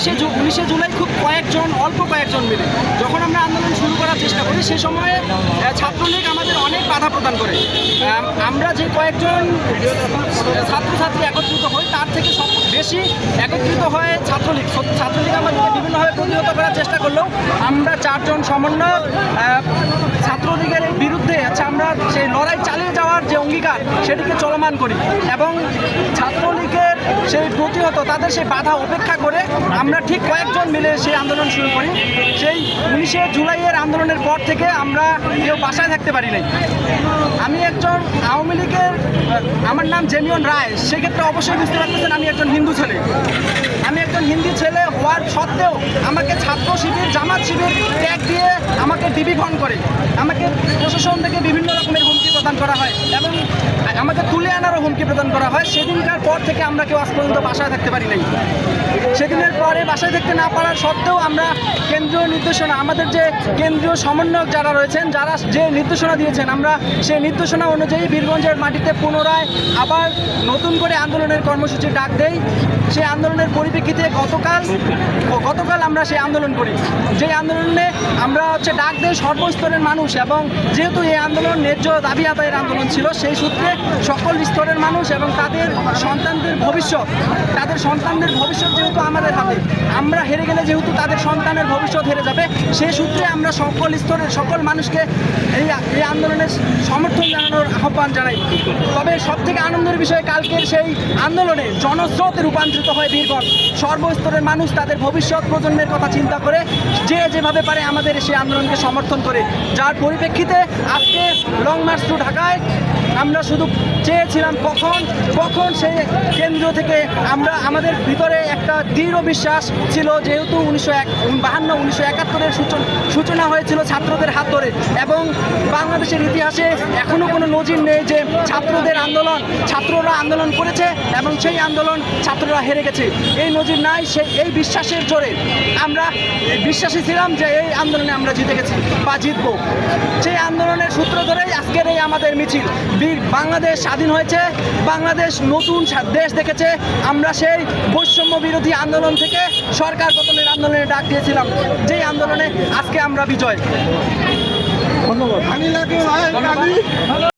উনিশে উনিশে জুলাই খুব কয়েকজন, অল্প কয়েকজন মিলে যখন আমরা আন্দোলন শুরু করার চেষ্টা করি, সে সময়ে ছাত্রলীগ আমাদের অনেক বাধা প্রদান করে। আমরা যে কয়েকজন, ছাত্রছাত্রী একত্রিত হই, তার থেকে সব বেশি একত্রিত হয় ছাত্রলীগ প্রতিহত করার চেষ্টা করলেও আমরা চারজন সমন্বয় ছাত্রলীগের বিরুদ্ধে আচ্ছা আমরা সেই লড়াই চালিয়ে যাওয়ার যে অঙ্গীকার, সেটিকে চলমান করি। এবং ছাত্রলীগের সেই প্রতিহত, তাদের সেই বাধা উপেক্ষা করে আমরা ঠিক কয়েকজন মিলে সেই আন্দোলন শুরু করি। সেই উনিশে জুলাইয়ের আন্দোলনের পর থেকে আমরা কেউ বাসায় থাকতে পারি নাই। আমি একজন আওয়ামী লীগের, আমার নাম জেমিয়ন রায়, সেক্ষেত্রে অবশ্যই বুঝতে পারতেছেন আমি একজন হিন্দু ছেলে। আমি হওয়ার সত্ত্বেও আমাকে ছাত্র শিবির, জামাত শিবির ট্যাগ দিয়ে আমাকে ডিবি ফোন করে। আমাকে প্রশাসন থেকে বিভিন্ন রকমের হুমকি প্রদান করা হয় এবং আমাকে তুলে আনারও হুমকি প্রদান করা হয়। সেদিনকার পর থেকে আমরা কেউ আজ পর্যন্ত বাসায় থাকতে পারি নাই। সেদিনের পরে বাসায় থাকতে না পারার সত্ত্বেও আমরা কেন্দ্রীয় নির্দেশনা, আমাদের যে কেন্দ্রীয় সমন্বয়ক যারা রয়েছেন, যারা যে নির্দেশনা দিয়েছেন, আমরা সেই নির্দেশনা অনুযায়ী বীরগঞ্জের মাটিতে পুনরায় আবার নতুন করে আন্দোলনের কর্মসূচি ডাক দেই। সেই আন্দোলনের পরিপ্রেক্ষিতে গতকাল গতকাল আমরা সেই আন্দোলন করি। যে আন্দোলনে আমরা হচ্ছে ডাক দেই সর্বস্তরের মানুষ এবং যেহেতু এই আন্দোলন ন্যায্য দাবি আদায়ের আন্দোলন ছিল, সেই সূত্রে সকল স্তরের মানুষ এবং তাদের সন্তানদের ভবিষ্যৎ, তাদের সন্তানদের ভবিষ্যৎ যেহেতু আমাদের হাতে। আমরা হেরে গেলে যেহেতু তাদের সন্তানের ভবিষ্যৎ হেরে যাবে সেই সূত্রে আমরা সকল স্তরের সকল মানুষকে এই এই আন্দোলনের সমর্থন জানানোর আহ্বান জানাই। তবে সব থেকে আনন্দের বিষয় কালকের সেই আন্দোলনে জনস্রোতে রূপান্তরিত হয় বীরগঞ্জ সর্বস্তরের মানুষ তাদের ভবিষ্যৎ প্রজন্মের কথা চিন্তা করে যে যেভাবে পারে আমাদের সেই আন্দোলনকে সমর্থন করে। যার পরিপ্রেক্ষিতে আজকে লং মার্চ টু ঢাকায় আমরা শুধু চেয়েছিলাম কখন কখন সেই কেন্দ্র থেকে আমরা আমাদের ভিতরে একটা দৃঢ় বিশ্বাস ছিল, যেহেতু উনিশশো এক, বাহান্ন, উনিশশো একাত্তরের সূচনা সূচনা হয়েছিল ছাত্রদের হাত ধরে। এবং বাংলাদেশের ইতিহাসে এখনও কোনো নজির নেই যে ছাত্রদের আন্দোলন, ছাত্ররা আন্দোলন করেছে এবং সেই আন্দোলন ছাত্ররা হেরে গেছে। এই নজির নাই সেই এই বিশ্বাসের জোরে আমরা বিশ্বাসী ছিলাম যে এই আন্দোলনে আমরা জিতে গেছি বা জিতবো। সেই আন্দোলনের সূত্র ধরেই আজকের এই আমাদের মিছিল। বাংলাদেশ স্বাধীন হয়েছে বাংলাদেশ নতুন দেশ দেখেছে। আমরা সেই বৈষম্য বিরোধী আন্দোলন থেকে সরকার পতনের আন্দোলনে ডাক দিয়েছিলাম। যেই আন্দোলনে আজকে আমরা বিজয়। ধন্যবাদ।